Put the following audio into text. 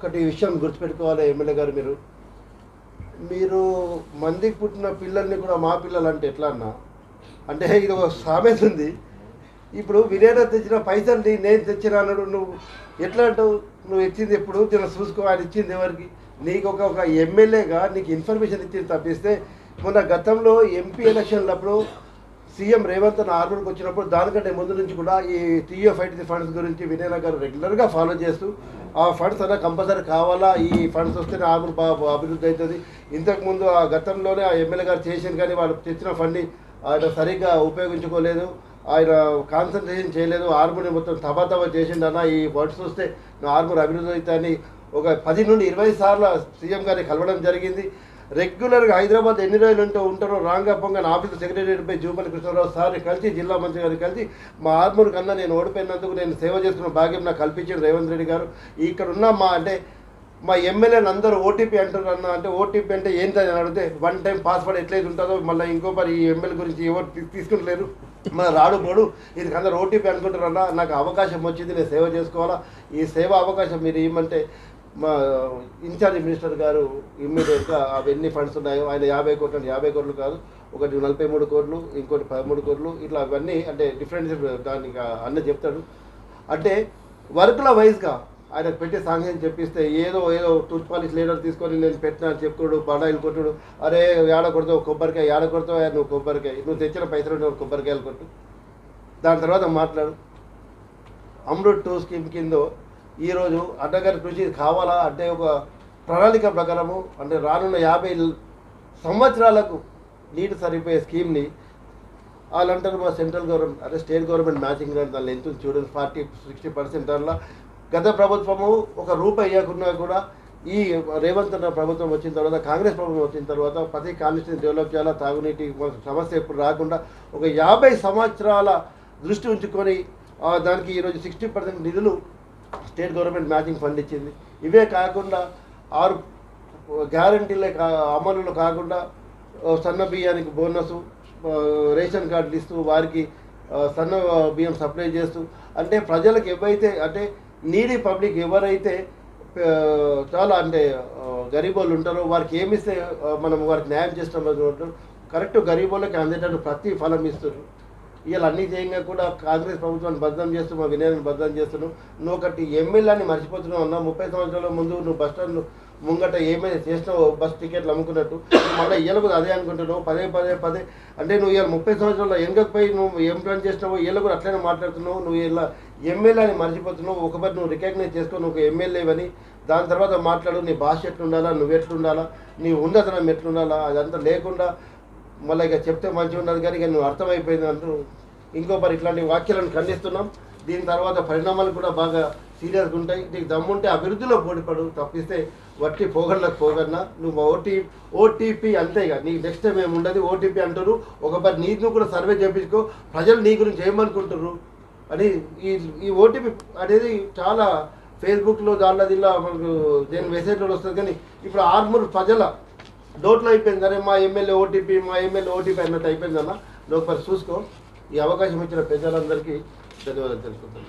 ఒక్కటి విషయం గుర్తుపెట్టుకోవాలి ఎమ్మెల్యే గారు మీరు. మీరు మందికి పుట్టిన పిల్లల్ని కూడా మా పిల్లలు అంటే ఎట్లా అన్నా? అంటే ఇది ఒక సామెత ఉంది. ఇప్పుడు వినేట తెచ్చిన పైసల్ని నేను తెచ్చిన అన్నాడు నువ్వు ఎట్లా అంటావు? నువ్వు ఇచ్చింది ఎప్పుడు? తిన చూసుకో ఆయన ఇచ్చింది ఎవరికి? నీకు ఒక ఒక ఎమ్మెల్యేగా నీకు ఇన్ఫర్మేషన్ ఇచ్చింది తప్పిస్తే మొన్న గతంలో ఎంపీ ఎలక్షన్లప్పుడు సీఎం రేవంత్ ఆర్మూర్కి వచ్చినప్పుడు దానికంటే ముందు నుంచి కూడా ఈ టీఓ ఫైట్ ఫండ్స్ గురించి వినయన గారు రెగ్యులర్గా ఫాలో చేస్తూ ఆ ఫండ్స్ అన్న కంపల్సరీ కావాలా? ఈ ఫండ్స్ వస్తేనే ఆర్మూర్ అభివృద్ధి అవుతుంది. ఇంతకుముందు ఆ గతంలోనే ఆ ఎమ్మెల్యే గారు చేసిన కానీ వాళ్ళు తెచ్చిన ఫండ్ని ఆయన సరిగ్గా ఉపయోగించుకోలేదు. ఆయన కాన్సన్ట్రేషన్ చేయలేదు. ఆర్మూర్ని మొత్తం తబాతబా చేసిండన్న ఈ ఫండ్స్ వస్తే నా అభివృద్ధి అవుతాయని ఒక పది నుండి ఇరవై సార్లు సీఎం గారిని కలవడం జరిగింది. రెగ్యులర్గా హైదరాబాద్ ఎన్ని రోజులు ఉంటూ ఉంటారో రాంగా పొంగన్ ఆఫీస్ సెక్రటరీపై జూపల్లి కృష్ణారావు సార్ కలిసి జిల్లా మంత్రి గారిని కలిసి మా ఆర్మూరు కన్నా నేను ఓడిపోయినందుకు నేను సేవ చేసుకున్న భాగ్యం నాకు కల్పించాడు రేవంత్ రెడ్డి గారు. ఇక్కడ ఉన్న మా అంటే మా ఎమ్మెల్యేలు అందరూ ఓటీపీ అంటారు అన్న అంటే ఓటీపీ అంటే ఏంటని అడిగితే వన్ టైం పాస్వర్డ్ ఎట్లయితే ఉంటుందో మళ్ళీ ఇంకో మరి ఈ ఎమ్మెల్యే గురించి ఎవరు తీసుకుంటలేరు. మన రాడు పోడు ఇది అందరు ఓటీపీ అనుకుంటారన్నా నాకు అవకాశం వచ్చింది నేను సేవ చేసుకోవాలా? ఈ సేవ అవకాశం మీరు ఇవ్వమంటే మా uh, ఇన్ఛార్జ్ మినిస్టర్ గారు ఇమ్మీడియట్గా అవి ఎన్ని ఫండ్స్ ఉన్నాయో ఆయన యాభై కోట్లు యాభై కోట్లు కాదు ఒకటి నలభై మూడు కోట్లు ఇంకోటి పదమూడు కోట్లు ఇట్లా అవన్నీ అంటే డిఫరెంట్ దానికి అన్న చెప్తాడు. అంటే వర్క్ల వైజ్గా ఆయన పెట్టి సాంగ్యం చెప్పిస్తే ఏదో ఏదో టూత్ పాలిష్ లీడర్ తీసుకొని నేను పెట్టినా చెప్పుకోడు బడాయిలు కొట్టుడు అరే ఏడ కొడతావు కొబ్బరికాయ ఏడ కొడతావు నువ్వు కొబ్బరికాయ నువ్వు తెచ్చిన పైసలు నువ్వు కొబ్బరికాయలు కొట్టు. దాని తర్వాత మాట్లాడు. అమృత్ టూ స్కీమ్ కింద ఈరోజు అడ్డగారి కృషి కావాలా అంటే ఒక ప్రణాళిక ప్రకారము అంటే రానున్న యాభై సంవత్సరాలకు నీటి సరిపోయే స్కీమ్ని వాళ్ళంటారు మా సెంట్రల్ గవర్నమెంట్ అదే స్టేట్ గవర్నమెంట్ మ్యాచింగ్ గ్రాంట్ దానిలో ఎంత చూడండి ఫార్టీ సిక్స్టీ పర్సెంట్ దానిలో. గత ప్రభుత్వము ఒక రూపాయి ఇవ్వకుండా కూడా ఈ రేవంత్ అన్న ప్రభుత్వం వచ్చిన తర్వాత కాంగ్రెస్ ప్రభుత్వం వచ్చిన తర్వాత ప్రతి కాన్స్టిట్యూషన్ డెవలప్ చేయాలా తాగునీటి సమస్య ఎప్పుడు రాకుండా ఒక యాభై సంవత్సరాల దృష్టి ఉంచుకొని దానికి ఈరోజు సిక్స్టీ పర్సెంట్ నిధులు స్టేట్ గవర్నమెంట్ మ్యాచింగ్ ఫండ్ ఇచ్చింది. ఇవే కాకుండా ఆరు గ్యారంటీలే కా అమలులో కాకుండా సన్న బియ్యానికి బోనస్ రేషన్ కార్డులు ఇస్తూ వారికి సన్న బియ్యం సప్లై చేస్తూ అంటే ప్రజలకు ఎవైతే అంటే నీడీ పబ్లిక్ ఎవరైతే చాలా అంటే ఆ, గరీబోళ్ళు ఉంటారో వారికి ఏమి ఇస్తే మనం వారికి న్యాయం చేస్తాం కరెక్ట్ గరీబోళ్ళకి అందేటట్టు ప్రతి ఫలం ఇస్తున్నారు ఇవాళ చేయంగా కూడా కాంగ్రెస్ ప్రభుత్వాన్ని బద్దం చేస్తూ మా వినయాన్ని బద్దం చేస్తున్నావు నువ్వు ఒకటి ఎమ్మెల్యేని మర్చిపోతున్నావు అన్నా ముప్పై సంవత్సరాల ముందు నువ్వు బస్ స్టాండ్ ముంగట ఏమైనా చేసినావు బస్ టికెట్లు అమ్ముకున్నట్టు. మళ్ళీ ఇయ్యాల అదే అనుకుంటున్నావు. పదే పదే పదే. అంటే నువ్వు ఇలా ముప్పై సంవత్సరాల ఎంగకపోయి నువ్వు ఏం ప్లాన్ చేసినావు ఇళ్ళ కూడా అట్లనే మాట్లాడుతున్నావు. నువ్వు ఇలా ఎమ్మెల్యేని మర్చిపోతున్నావు. ఒకసారి నువ్వు రికగ్నైజ్ చేసుకో నువ్వు ఎమ్మెల్యేవని దాని తర్వాత మాట్లాడు నీ భాష ఎట్లుండాలా నువ్వు ఎట్లుండాలా నీ ఉన్నతనం ఎట్లుండాలా అదంతా లేకుండా మళ్ళీ ఇక చెప్తే మంచిగా ఉన్నది కానీ ఇక నువ్వు అర్థమైపోయింది అంటూ ఇంకో మరి ఇట్లాంటి వాక్యాలను ఖండిస్తున్నాం. దీని తర్వాత పరిణామాలు కూడా బాగా సీరియస్గా ఉంటాయి. నీకు దమ్ముంటే అభివృద్ధిలో పోటీపడు తప్పిస్తే వట్టి పోగన్నకు పోగన్నా. నువ్వు ఓటీ ఓటీపీ అంతే ఇక. నీకు నెక్స్ట్ టైం ఏమి ఉండదు ఓటీపీ అంటారు ఒకసారి నీకు కూడా సర్వే చేయించుకో. ప్రజలు నీ గురించి ఏమనుకుంటారు అని ఈ ఈ ఓటీపీ అనేది చాలా ఫేస్బుక్లో దాంట్లో దీనిలో మనకు దేని మెసేజ్లో వస్తుంది కానీ ఇప్పుడు ఆర్మూర్ ప్రజల డోట్లో అయిపోయింది అరే మా ఎమ్మెల్యే ఓటీపీ మా ఎమ్మెల్యే ఓటీపీ అన్నట్టు అయిపోయిందన్న నువ్వు ఒకసారి చూసుకో ఈ అవకాశం ఇచ్చిన ప్రజలందరికీ ధన్యవాదాలు తెలుసుకుంటాను